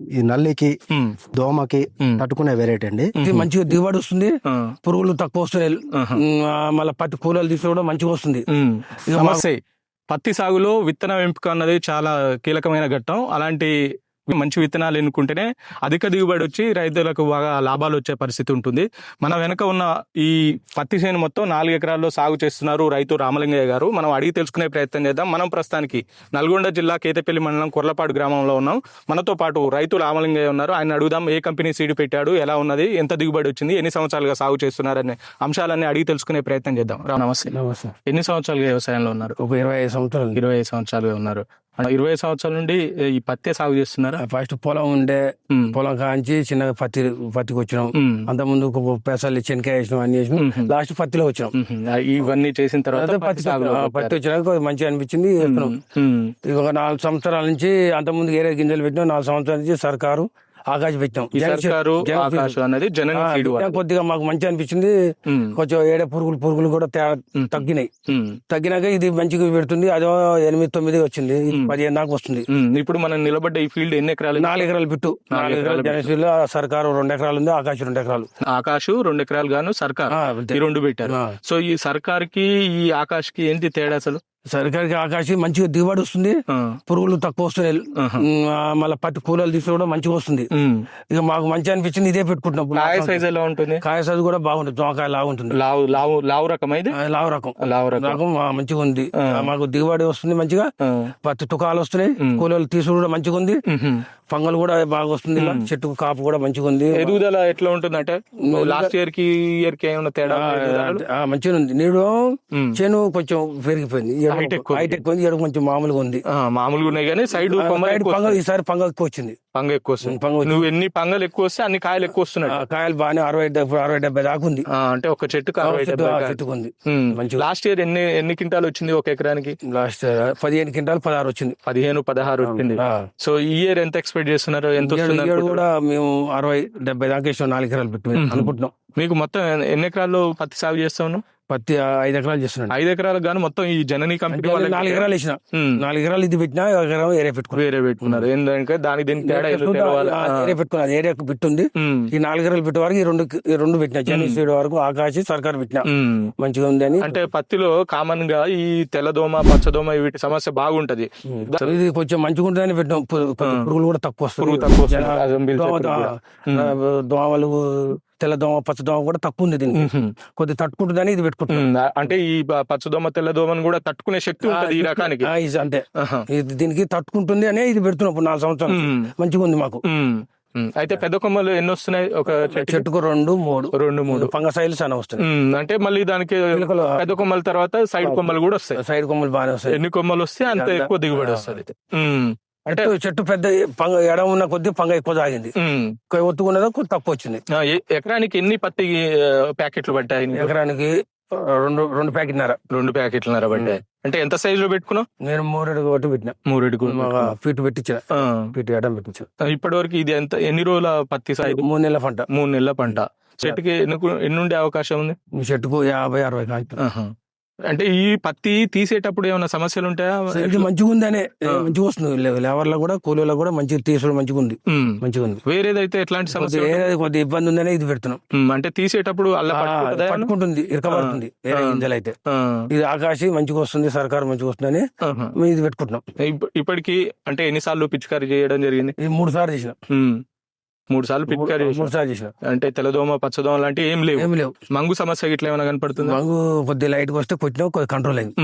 ఈ నల్లికి దోమకి. తట్టుకునే వెరైటీ అండి. ఇది మంచిగా దిగుబడి వస్తుంది. పురుగులు తక్కువ వస్తున్నాయి. మళ్ళీ పత్తి కూలలు తీసి కూడా మంచిగా వస్తుంది. నమస్తే పత్తి సాగులో విత్తనం ఎంపిక అన్నది చాలా కీలకమైన ఘట్టం. అలాంటి మంచి విత్తనాలు ఎన్నుకుంటేనే అధిక దిగుబడి వచ్చి రైతులకు బాగా లాభాలు వచ్చే పరిస్థితి ఉంటుంది. మన వెనక ఉన్న ఈ పత్తి చేను మొత్తం నాలుగు ఎకరాల్లో సాగు చేస్తున్నారు రైతు రామలింగయ్య గారు. మనం అడిగి తెలుసుకునే ప్రయత్నం చేద్దాం. మనం ప్రస్తుతానికి నల్గొండ జిల్లా కేతపల్లి మండలం కొర్లపాడు గ్రామంలో ఉన్నాం. మనతో పాటు రైతు రామలింగయ్య ఉన్నారు. ఆయన అడుగుదాం ఏ కంపెనీ సీడ్ పెట్టాడు ఎలా ఉన్నది ఎంత దిగుబడి వచ్చింది ఎన్ని సంవత్సరాలుగా సాగు చేస్తున్నారనే అంశాలన్నీ అడిగి తెలుసుకునే ప్రయత్నం చేద్దాం. నమస్తే నమస్తే. ఎన్ని సంవత్సరాలుగా వ్యవసాయంలో ఉన్నారు? ఒక ఇరవై ఐదు సంవత్సరాలు. ఇరవై ఐదు సంవత్సరాలుగా ఉన్నారు. ఇరవై సంవత్సరాల నుండి ఈ పత్తే సాగు చేస్తున్నారా? ఫస్ట్ పొలం ఉండే పొలం కాంచి చిన్నగా పత్తి పత్తికి వచ్చినాం. అంత ముందు పెసలు చెనక్కాయ వేసినాం అన్ని వేసినాం. లాస్ట్ పత్తిలో వచ్చినాం. ఇవన్నీ చేసిన తర్వాత పత్తి ఆ, పత్తి వచ్చినాక మంచిగా అనిపించింది ఇక ఒక నాలుగు సంవత్సరాల నుంచి అంత ముందు ఏరే గింజలు పెట్టినాం నాలుగు సంవత్సరాల నుంచి సర్కారు ఆకాశ ఆకాశం అనేది కొద్దిగా మాకు మంచి అనిపించింది. కొంచెం ఏడే పురుగులు పురుగులు కూడా. తగ్గినాయి. తగ్గినాక ఇది మంచిగా పెడుతుంది. అదో ఎనిమిది తొమ్మిది వచ్చింది. పదిహేను దాకా వస్తుంది. ఇప్పుడు మనం నిలబడ్డ ఈ ఫీల్డ్ ఎన్ని ఎకరాలు? నాలుగు ఎకరాలు బిట్టు. నాలుగు ఎకరాల జనశ్రీలో సర్కారు రెండు ఎకరాలు ఉంది ఆకాశ రెండు ఎకరాలు. ఆకాశు రెండు ఎకరాలు గాను సర్కార్. ఈ రెండు పెట్టారు. సో ఈ సర్కార్కి ఈ ఆకాశ్కి ఏంటి తేడా అసలు? సర్కారుకి ఆకాశం మంచిగా దిగుబడి వస్తుంది. పురుగులు తక్కువ వస్తున్నాయి. మళ్ళీ పత్తి కూలలు తీసి కూడా మంచిగా వస్తుంది. ఇక మాకు మంచి అనిపించింది ఇదే పెట్టుకుంటున్నాం. కాయ సైజ్ ఎలా ఉంటుంది? కాయ సైజు కూడా బాగుంటుంది. దోమకాయ లాగా ఉంటుంది. లావు లావు లావు రకం ఆ, లావు రకం. లావు రకం. మంచిగా ఉంది. మాకు దిగుబడి వస్తుంది మంచిగా. పత్తి తుకాలు వస్తున్నాయి. కూలలు తీసుడు కూడా మంచిగా ఉంది. పంగలు కూడా బాగా వస్తుంది ఇలా. చెట్టుకు కాపు కూడా మంచిగా ఉంది. ఎదుగుదల ఎట్లా ఉంటుంది అంటే లాస్ట్ ఇయర్కి ఇయర్కి ఏమైనా తేడా మంచిగా ఉంది. నీడు. చేను కొంచెం పెరిగిపోయింది. హైట్ ఎక్కువ ఉంది. హైట్ ఎక్కువ ఉంది కొంచెం మామూలుగా ఉంది ఆ, మామూలుగా ఉన్నాయి కానీ సైడ్ పంగ. ఈసారి పంగ ఎక్కువ వచ్చింది పంగ ఎక్కువ వస్తుంది పంగ. నువ్వు ఎన్ని పంగలు ఎక్కువ వస్తే అన్ని కాయలు ఎక్కువ వస్తున్నాయి కాయలు బాగానే అరవై డెబ్బై అరవై డెబ్బై దాకా ఉంది అంటే ఒక చెట్టుకు అరవై చెట్టు కాయలు. చెట్టుకు ఉంది. లాస్ట్ ఇయర్ ఎన్ని ఎన్ని క్వింటాలు వచ్చింది ఒక ఎకరానికి లాస్ట్ పదిహేను క్వింటాలు పదహారు వచ్చింది పదిహేను పదహారు వచ్చింది. సో ఈ ఇయర్ ఎంత ఎక్స్పెక్ట్ చేస్తున్నారు ఎంత వస్తుంది? కూడా మేము అరవై డెబ్బై దాకా నాలుగు ఎకరాలు పెట్టి అనుకుంటున్నాం మీకు మొత్తం ఎన్ని ఎకరాల్లో పత్తి సాగు చేస్తాను పత్తి ఐదు ఎకరాలు చేస్తున్నాం ఐదు ఎకరాలకు గాను మొత్తం ఈ జననీ కంపెనీ వాళ్ళకి నాలుగు ఎకరాలు వేసిన. నాలుగు ఎకరాలు ఇది పెట్టినా ఒక ఎకరం ఏరే పెట్టుకున్నాం. వేరే పెట్టుకున్నారు. ఏంటంటే దానికి దీనికి తేడా ఏరియా బిట్ ఉంది ఉమ్. ఈ నాలుగు ఎకరాలు పెట్టే వరకు ఈ రెండు రెండు పెట్టినా. జనీ సీడ్ వరకు ఆకాశి సర్కార్ పెట్టినా. మంచిగా ఉంది అని. అంటే పత్తిలో కామన్గా ఈ తెల్లదోమ పచ్చదోమ వీటి సమస్య బాగుంటది. ఇది కొంచెం మంచిగా ఉంటుందని పెట్టినాం. పురుగులు కూడా తక్కువ వస్తుంది. తక్కువ దోమలు తెల్ల దోమ పచ్చ దోమ కూడా తక్కువ ఉంది దీనికి. ఉహుం. కొద్దిగా తట్టుకుంటుందని ఇది పెట్టుకుంటున్నాం. ఉమ్. అంటే ఈ పచ్చదోమ తెల్లదోమను కూడా తట్టుకునే శక్తి ఉంటది ఈ రకానికి. అంతే. ఇది దీనికి తట్టుకుంటుంది అనే ఇది పెడుతున్నాం ఇప్పుడు నాలుగు సంవత్సరాలు. మంచిగా ఉంది మాకు. అయితే పెద్ద కొమ్మలు ఎన్ని వస్తున్నాయి? ఒక చెట్టు చెట్టుకు రెండు మూడు. రెండు మూడు. పంగసాయిలు చాలా వస్తాయి ఉమ్. అంటే మళ్ళీ దానికి పెద్ద కొమ్మల తర్వాత సైడ్ కొమ్మలు కూడా వస్తాయి. సైడ్ కొమ్మలు బాగానే వస్తాయి. ఎన్ని కొమ్మలు వస్తే అంత ఎక్కువ దిగుబడి వస్తుంది. అంటే చెట్టు- పెద్ద పంగ ఎడం ఉన్న కొద్ది పంగ ఎక్కువ తాగింది. ఉమ్. ఒత్తుకున్నదో తక్కువ వచ్చింది. ఎకరానికి ఎన్ని పత్తి ప్యాకెట్లు పట్టాయి నీకు? ఎకరానికి రెండు రెండు ప్యాకెట్నర రెండు ప్యాకెట్లున్నర పట్టాయి. అంటే ఎంత సైజ్లో పెట్టుకున్నావు? నేను మూడు కొట్టి పెట్టిన. మూరెడుకు ఫీట్ పెట్టించిన. ఫీట్ ఎడం పెట్టించిన. ఇప్పటి వరకు ఇది ఎంత ఎన్ని రోజుల పత్తి సాగు? మూడు నెలల పంట. మూడు నెలల పంట. చెట్టుకి ఎన్ని ఎన్ని ఉండే అవకాశం ఉంది? చెట్టుకు యాభై అరవై కాయ ఆహా. అంటే ఈ పత్తి తీసేటప్పుడు ఏమైనా సమస్యలు ఉంటాయా? ఇది మంచిగా ఉంది అనే మంచిగా వస్తుంది. లే- లేవర్లో కూడా కూలీలో కూడా మంచిగా తీసుడు మంచిగా ఉంది. మంచిగా ఉంది వేరేదైతే ఎట్లాంటి సమస్య కొద్దిగా ఇబ్బంది ఉందనే ఇది పెడుతున్నాం. అంటే తీసేటప్పుడు అల్ల ఆ, పట్టుకుంటుందా ఇరకబడుతుంది వేరే. గింజలు అయితే ఇది ఆకాశి మంచిగా వస్తుంది సర్కారు మంచిగా వస్తుందని ఇది పెట్టుకుంటున్నాం. ఇప్ప- ఇప్పటికి అంటే ఎన్నిసార్లు పిచికారీ చేయడం జరిగింది? ఇది మూడు సార్లు చేసిన. మూడు సార్లు పిచికారీ మూడు సార్లు చేసిన. అంటే తెల్లదోమ పచ్చదోమ లాంటివి ఏం లేవు. ఏమి లేవు. మంగు సమస్య ఇట్లా ఏమైనా కనపడుతుందా? మాకు కొద్దిగా లైట్ వస్తే కొట్టినా కొద్దిగా కంట్రోల్ అయింది.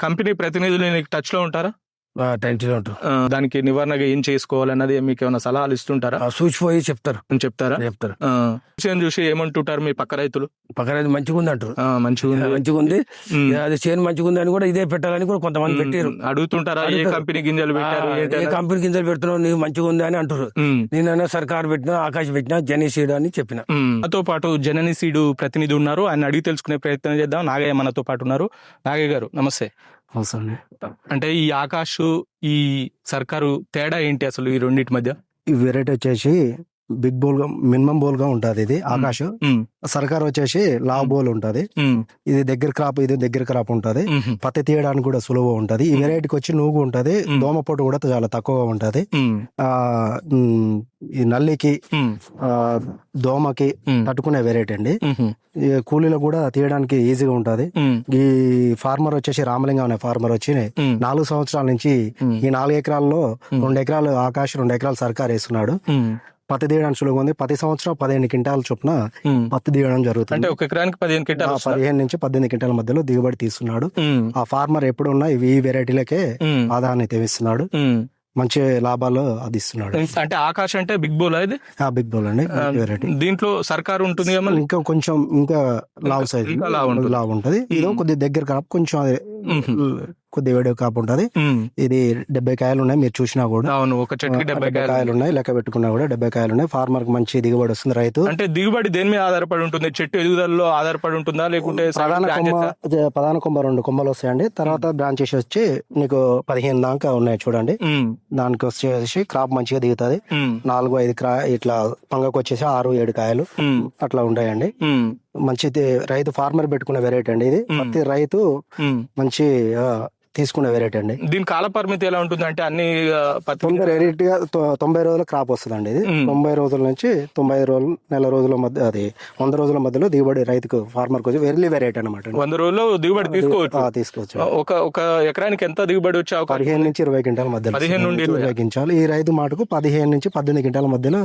కంపెనీ ప్రతినిధులు నీకు టచ్లో ఉంటారా? టెన్షన్ ఉంటారు ఆ, దానికి నివారణగా ఏం చేసుకోవాలన్నది మీకు ఏమైనా సలహాలు ఇస్తుంటారా? సూచిపోయి చెప్తారు. చెప్తారా? చెప్తారు. విషయం చూసి ఏమంటుంటారు మీ పక్క రైతులు? పక్కన అది మంచిగా ఉంది అంటారు మంచిగా ఉంది మంచిగా ఉంది. అది చేను మంచిగా ఉంది అని కూడా ఇదే పెట్టాలని కూడా కొంతమంది పెట్టారు అడుగుతుంటారా? ఏ. కంపెనీ గింజలు పెట్టారు? ఏ? కంపెనీ గింజలు పెడుతున్నావు? నీవు మంచిగా ఉంది అని అంటారు. నేనైనా సర్కార్ పెట్టినా ఆకాశ్ పెట్టినా జనీ సీడ్ అని చెప్పిన. మనతో పాటు జనని సీడు ప్రతినిధి ఉన్నారు. ఆయన అడిగి తెలుసుకునే ప్రయత్నం చేద్దాం. నాగయ్య మనతో పాటు ఉన్నారు. నాగయ్య గారు నమస్తే. అవసరం అంటే ఈ ఆకాశ్ ఈ సర్కారు తేడా ఏంటి అసలు ఈ రెండింటి మధ్య? ఈ వెరైటీ వచ్చేసి బిగ్ బోల్గా మినిమం బోల్గా ఉంటది ఇది ఆకాశ్. ఉమ్, సర్కార్ వచ్చేసి లావ్ బోల్ ఉంటది. ఇది దగ్గర క్రాప్ ఇది దగ్గర క్రాప్ ఉంటది. పత్తి తీయడానికి కూడా సులువుగా ఉంటది. ఈ. వెరైటీకి వచ్చి నూగు ఉంటది. దోమపోటు కూడా చాలా తక్కువగా ఉంటది. ఆ ఈ నల్లికి దోమకి తట్టుకునే వెరైటీ అండి. కూలీలో కూడా తీయడానికి ఈజీగా ఉంటది. ఈ ఫార్మర్ వచ్చేసి రామలింగం అనే ఫార్మర్ వచ్చి నాలుగు సంవత్సరాల నుంచి ఈ నాలుగు ఎకరాల్లో. రెండు ఎకరాలు ఆకాశ్ రెండు ఎకరాలు సర్కార్ వేస్తున్నాడు పత్తి తీయడానికి సులువుగా ఉంది ప్రతి సంవత్సరం పదిహేను క్వింటాల చొప్పున. పత్తి తీయడం అంటే జరుగుతుంది ఒక ఎకరానికి పదిహేను క్వింటాలు? పదిహేను నుంచి పద్దెనిమిది క్వింటాల మధ్యలో దిగుబడి తీస్తున్నాడు ఆ ఫార్మర్ ఎప్పుడున్నా ఇవి ఈ వెరైటీలకే ఆదాయాన్ని ఇస్తున్నాడు. మంచి లాభాలు అది ఇస్తున్నాడు అంటే ఆకాశ్ అంటే బిగ్ బోల్ ఇది ఆ బిగ్ బౌల్ అండి వెరైటీ దీంట్లో సర్కారు ఉంటుంది? ఇంకా కొంచెం ఇంకా లావ్ సైజ్ లావు ఉంటుంది. లావ్ ఉంటది ఇదో మ్మ్. కొద్ది దగ్గర కాపు కొంచెం. కొద్ది వేడి కాపు ఉంటది ఇది డెబ్బై కాయలు ఉన్నాయి మీరు చూసినా కూడా. అవును ఒక చెట్టుకి డెబ్బై కాయలు. ఉన్నాయి లెక్క పెట్టుకున్నా కూడా డెబ్బై కాయలు ఉన్నాయి ఫార్మర్కి మంచి దిగుబడి వస్తుంది రైతు. అంటే దిగుబడి దేని మీద ఆధారపడి ఉంటుంది? చెట్టు ఎదుగుదలలో ఆధారపడి ఉంటుందా? లేకుంటే ప్రధాన కొమ్మ ప్రధాన కొమ్మ రెండు కొమ్మలు వస్తాయండి. తర్వాత బ్రాంచెస్ వచ్చి నీకు పదిహేను దాకా ఉన్నాయి చూడండి. దానికి వచ్చేసి క్రాప్ మంచిగా దిగుతుంది. నాలుగు ఐదు క్రా ఇట్లా పంగకు వచ్చేసి ఆరు ఏడు కాయలు అట్లా ఉంటాయండి. ఉమ్, మంచి ది- రైతు ఫార్మర్ పెట్టుకునే వెరైటీ అండి ఇది. ప్రతి రైతు. మంచి తీసుకునే వెరైటీ అండి. దీని కాల పరిమితి ఎలా ఉంటుంది అంటే అన్ని తొంభై వెరైటీ తొంభై రోజుల క్రాప్ వస్తుందండి ఇది. మ్మ్. తొంభై రోజుల నుంచి తొంభై రోజులు నెల రోజుల మధ్య అది వంద రోజుల మధ్యలో దిగుబడి రైతుకు ఫార్మర్ వచ్చి వెర్లీ వెరైటీ అనమాట వంద రోజుల్లో దిగుబడి తీసుకోవచ్చు. తీసుకోవచ్చు. ఒక ఒక ఎకరానికి ఎంత దిగుబడి వచ్చే పదిహేను నుంచి ఇరవై క్వింటాల మధ్యలో పదిహేను నుండి ఇరవై. క్వింటాలు ఈ రైతు మాటకు పదిహేను నుంచి పద్దెనిమిది క్వింటాల మధ్యలో.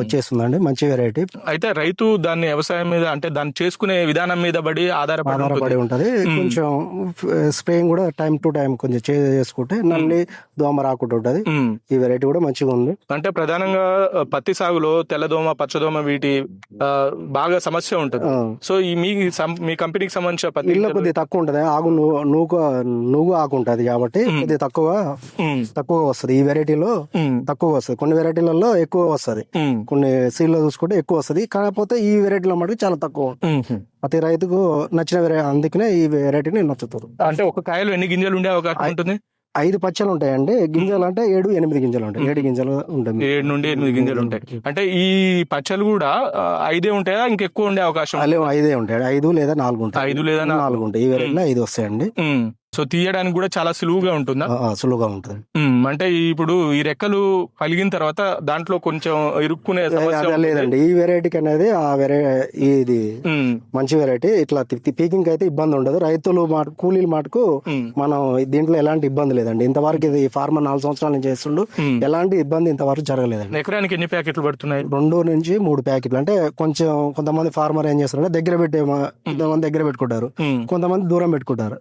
వచ్చేస్తుందండి. మంచి వెరైటీ అయితే రైతు దాన్ని వ్యవసాయం మీద అంటే దాన్ని చేసుకునే విధానం మీద బడి ఆధారపడి ఆధారపడి ఉంటది. కొంచెం స్ప్రేయింగ్ కూడా టైం టు టైం కొంచెం చే- చేసుకుంటే నల్లి దోమ రాకుండా ఉంటది. ఈ వెరైటీ కూడా మంచిగా ఉంది. అంటే ప్రధానంగా పత్తి సాగులో తెల్లదోమ పచ్చదోమ వీటి బాగా సమస్య ఉంటుంది. సో ఈ మీ మీ కంపెనీకి సంబంధించిన పత్తి ఇళ్ళ కొద్దిగా తక్కువ ఉంటది. ఆగు నూ- నూకు నూగు ఆకు ఉంటది కాబట్టి కొద్దిగా తక్కువ తక్కువ వస్తది. ఈ వెరైటీలో తక్కువ వస్తది. కొన్ని వెరైటీలలో ఎక్కువ వస్తది. కొన్ని సీడ్లో చూసుకుంటే ఎక్కువ వస్తది. కాకపోతే ఈ వెరైటీలో మటుకు చాలా తక్కువ. ప్రతి రైతుకు నచ్చిన వెరై అందుకనే ఈ వెరైటీని నచ్చుతారు. అంటే ఒక కాయలో ఎన్ని గింజలు ఉండే అవకాశం ఉంటుంది? ఐదు పచ్చలు ఉంటాయండి. గింజలు అంటే ఏడు ఎనిమిది గింజలు ఉంటాయి. ఏడు గింజలు ఉంటుంది. ఏడు నుండి ఎనిమిది గింజలు ఉంటాయి. అంటే ఈ పచ్చలు కూడా ఐదే ఉంటాయా? ఇంకెక్కువ ఉండే అవకాశం? ఐదే ఉంటాయి. ఐదు లేదా నాలుగు ఉంటాయి. ఐదు లేదా నాలుగు. ఉంటాయి. ఈ వెరైటీలో ఐదు వస్తాయండి. సో తీయడానికి కూడా చాలా సులువుగా ఉంటుందా? సులువుగా ఉంటుంది. అంటే ఇప్పుడు ఈ రెక్కలు పలిగిన తర్వాత దాంట్లో కొంచెం ఇరుక్కునే. లేదండి. ఈ వెరైటీకి అనేది ఆ వెరై ఇది మంచి వెరైటీ ఇట్లా పీకింగ్ అయితే ఇబ్బంది ఉండదు. రైతులు మాట కూలీల మాటకు మనం దీంట్లో ఎలాంటి ఇబ్బంది లేదండి. ఇంతవరకు ఇది ఫార్మర్ నాలుగు సంవత్సరాల నుంచి చేస్తుండు. ఎలాంటి ఇబ్బంది ఇంతవరకు జరగలేదండి. ఎకరానికి ఎన్ని ప్యాకెట్లు పడుతున్నాయి? రెండు నుంచి మూడు ప్యాకెట్లు. అంటే కొంచెం కొంతమంది ఫార్మర్ ఏం చేస్తారంటే దగ్గర పెట్టే కొంతమంది దగ్గర పెట్టుకుంటారు. కొంతమంది దూరం పెట్టుకుంటారు.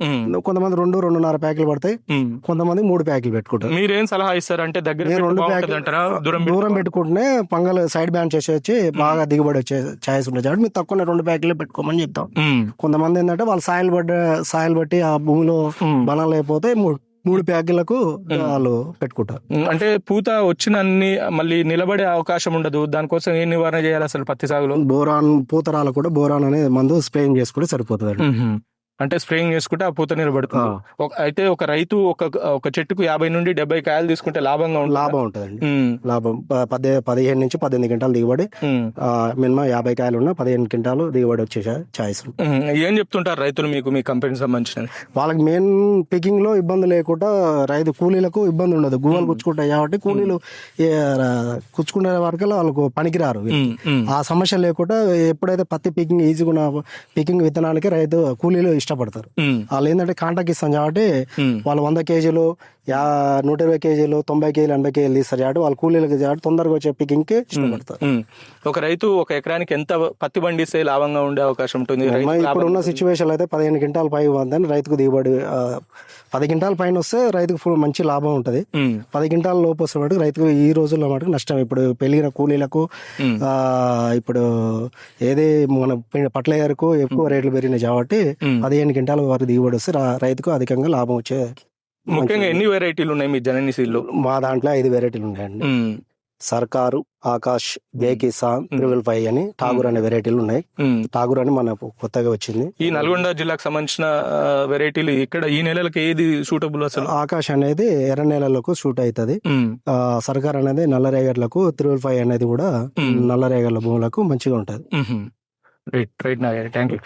కొంతమంది రెండు రెండున్నర ప్యాకెట్లు పడతాయి. కొంతమంది మూడు ప్యాకెట్లు పెట్టుకుంటారు. మీరేం సలహా ఇస్తారు? అంటే దగ్గర రెండు అంటారా? దూరం దూరం పెట్టుకో- పెట్టుకుంటేనే పంగల్ సైడ్ చేసి వచ్చి బాగా దిగుబడి వచ్చే ఛాయిస్ ఉంటుంది. కాబట్టి మీరు తక్కువ రెండు ప్యాకెట్లు పెట్టుకోమని చెప్తాం. కొంతమంది ఏంటంటే వాళ్ళ సాయిల్ బట్టి సాయిల్ బట్టి ఆ భూమిలో. బలం లేకపోతే మూడు మూడు ప్యాకెట్లకు వాళ్ళు పెట్టుకుంటారు. అంటే పూత వచ్చిన అన్ని మళ్ళీ నిలబడే అవకాశం ఉండదు. దానికోసం ఏం నివారణ చేయాలి అసలు పత్తి సాగులో? బోరాన్ పూతరాలు కూడా బోరాన్ అనే మందు స్ప్రేయింగ్ చేసుకుంటే సరిపోతుంది. అంటే స్ప్రేయింగ్ చేసుకుంటే ఆ పూత నిలబడుతుంది. అయితే ఒక రైతు ఒక ఒక చెట్టుకు యాభై నుండి డెబ్బై కాయలు తీసుకుంటే లాభంగా ఉంటుంది? లాభం ఉంటుందండి. లాభం. పదే పదిహేను నుంచి పద్దెనిమిది క్వింటాలు దిగుబడి. మినిమం యాభై కాయలు ఉన్న పదిహేను క్వింటాలు దిగుబడి వచ్చే ఛాయిస్ ఏం చెప్తుంటారు రైతులు మీకు మీ కంపెనీకి సంబంధించిన వాళ్ళకి మెయిన్ పికింగ్లో ఇబ్బంది లేకుండా రైతు కూలీలకు ఇబ్బంది ఉండదు. గువ్వలు కుచ్చుకుంటాయి కాబట్టి కూలీలు కుచ్చుకునే వరకు వాళ్ళకు పనికిరారు. ఆ సమస్య లేకుండా ఎప్పుడైతే పత్తి పికింగ్ ఈజీగా పికింగ్ విత్తనానికి రైతు కూలీలు ఇష్టపడతారు. వాళ్ళు ఏంటంటే కాంటాక్ట్ ఇస్తాం కాబట్టి వాళ్ళు వంద కేజీలు యా నూట ఇరవై కేజీలు తొంభై కేజీలు ఎనభై కేజీలు తీస్తారు కాబట్టి వాళ్ళు కూలీలకు కాబట్టి తొందరగా వచ్చే పికింగ్కి ఇష్టపడతారు. ఒక రైతు ఒక ఎకరానికి ఎంత పత్తి పండిస్తే లాభంగా ఉండే అవకాశం ఉంటుంది? ఇప్పుడు ఉన్న సిచ్యువేషన్ అయితే పదిహేను క్వింటాల పై ఉందని రైతుకు దిగుబడి పది క్వింటాల పైన వస్తే రైతుకు ఫుల్ మంచి లాభం ఉంటుంది. పది క్వింటాల లోపు వస్తే మటుకు రైతుకు ఈ రోజుల్లో మటుకు నష్టం. ఇప్పుడు పెరిగిన కూలీలకు ఇప్పుడు ఏది మన పట్లయ్యకు ఎక్కువ రేట్లు పెరిగినాయి కాబట్టి ఉమ్. పదిహేను క్వింటాల వరకు దిగుబడి వస్తే రైతుకు అధికంగా లాభం వచ్చే ముఖ్యంగా ఎన్ని వెరైటీలు ఉన్నాయి మీ జనని సీడ్లో? మా దాంట్లో ఐదు వెరైటీలు ఉన్నాయండి. సర్కారు ఆకాష్ జై కిసాన్ త్రిబుల్ ఫైవ్ అని ఠాగూర్ అనే వెరైటీలు ఉన్నాయి. ఠాగూర్ అని మనకు కొత్తగా వచ్చింది. ఈ నల్గొండ జిల్లాకు సంబంధించిన వెరైటీలు ఇక్కడ ఈ నెలలకు ఏది సూటబుల్ అసలు? ఆకాష్ అనేది ఎర్ర నేలలకు షూట్ అవుతుంది. సర్కార్ అనేది నల్లరేగడ్లకు త్రిబుల్ ఫైవ్ అనేది కూడా. నల్లరేగడ్ల భూములకు మంచిగా ఉంటది. Right right thank you